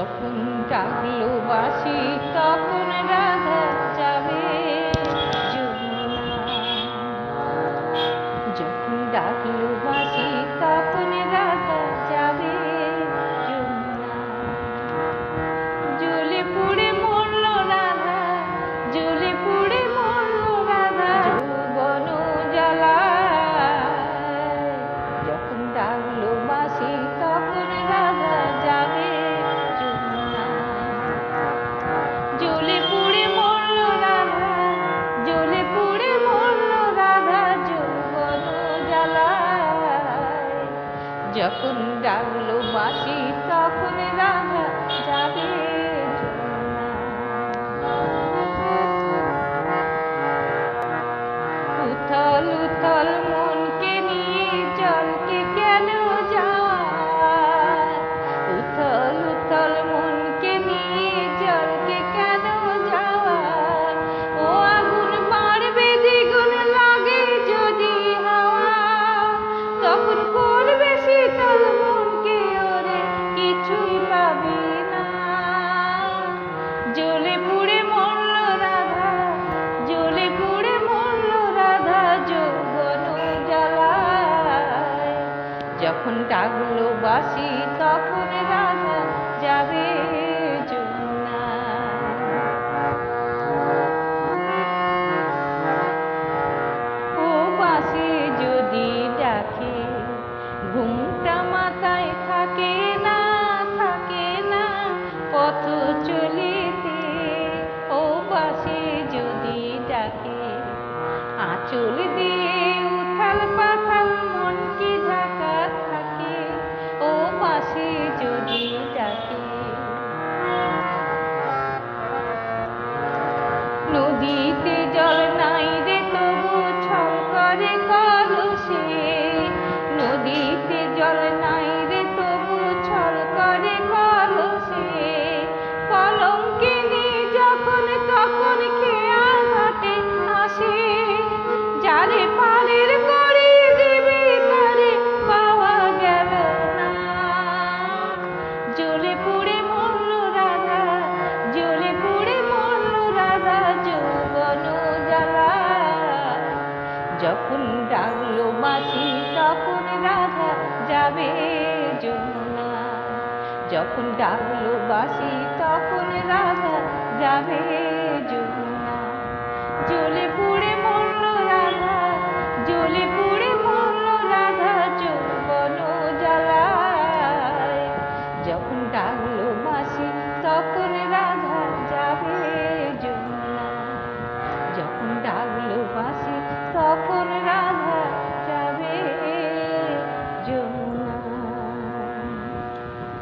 যখন জাগলো বাসি তখন রাধা যাবে যখন ডাকলো যখন ডাকলো বাসি তখন রাধা যাবে উথল উথল যখন ডাকলো বাসি তখন যখন ডাকলো মাসি তখন রাধা যাবে যমুনা। যখন ডাকলো বাসি তখন রাধা যাবে